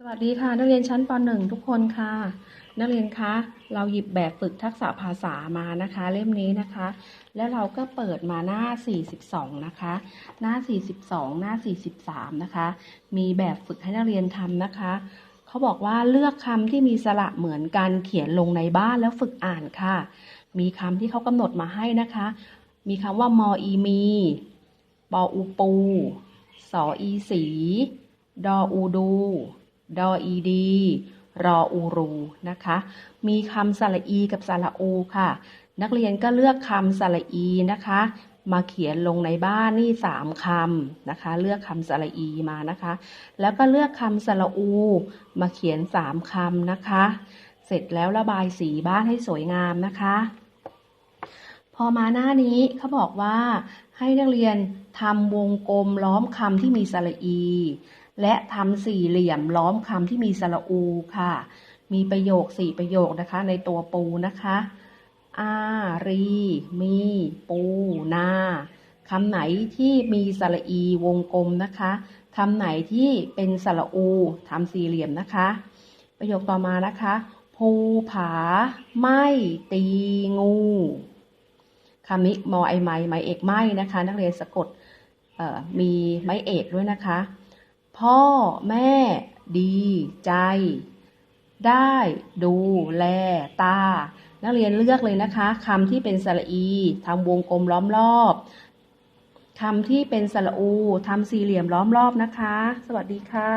สวัสดีค่ะ นักเรียนชั้นป .1 ทุกคนค่ะ นักเรียนคะ เราหยิบแบบฝึกทักษะภาษามานะคะ เล่มนี้นะคะ แล้วเราก็เปิดมาหน้า 42 นะคะ หน้า 42 หน้า 43 นะคะ มีแบบฝึกให้นักเรียนทำนะคะ เขาบอกว่าเลือกคำที่มีสระเหมือนกันเขียนลงในบ้านแล้วฝึกอ่านค่ะ มีคำที่เขากำหนดมาให้นะคะ มีคำว่ามออีมี ปออูปู สออีสี ดออูดู ดออีดี รออูรูนะคะ มีคำสระอีกับสระอูค่ะ นักเรียนก็เลือกคำสระอีนะคะ มาเขียนลงในบ้านนี่สามคำนะคะ เลือกคำสระอีมานะคะ แล้วก็เลือกคำสระอู มาเขียนสามคำนะคะ เสร็จแล้วระบายสีบ้านให้สวยงามนะคะพอมาหน้านี้เขาบอกว่าให้นักเรียนทำวงกลมล้อมคำที่มีสระอี และทำสี่เหลี่ยมล้อมคำที่มีสระอูค่ะ มีประโยคสี่ประโยคนะคะ ในตัวปูนะคะ อารี มี ปูนาคำไหนที่มีสระอีวงกลมนะคะคำไหนที่เป็นสระอูทำสี่เหลี่ยมนะคะ ประโยคต่อมานะคะ ภูผา ไม่ตีงูคำนี้มอไอไม้ไม้เอกไม่นะคะ นักเรียนสะกดมีไม้เอกด้วยนะคะ พ่อแม่ ดีใจ ได้ดูแลตา นักเรียนเลือกเลยนะคะคำที่เป็นสระอีทำวงกลมล้อมรอบคำที่เป็นสระอูทำสี่เหลี่ยมล้อมรอบนะคะ สวัสดีค่ะ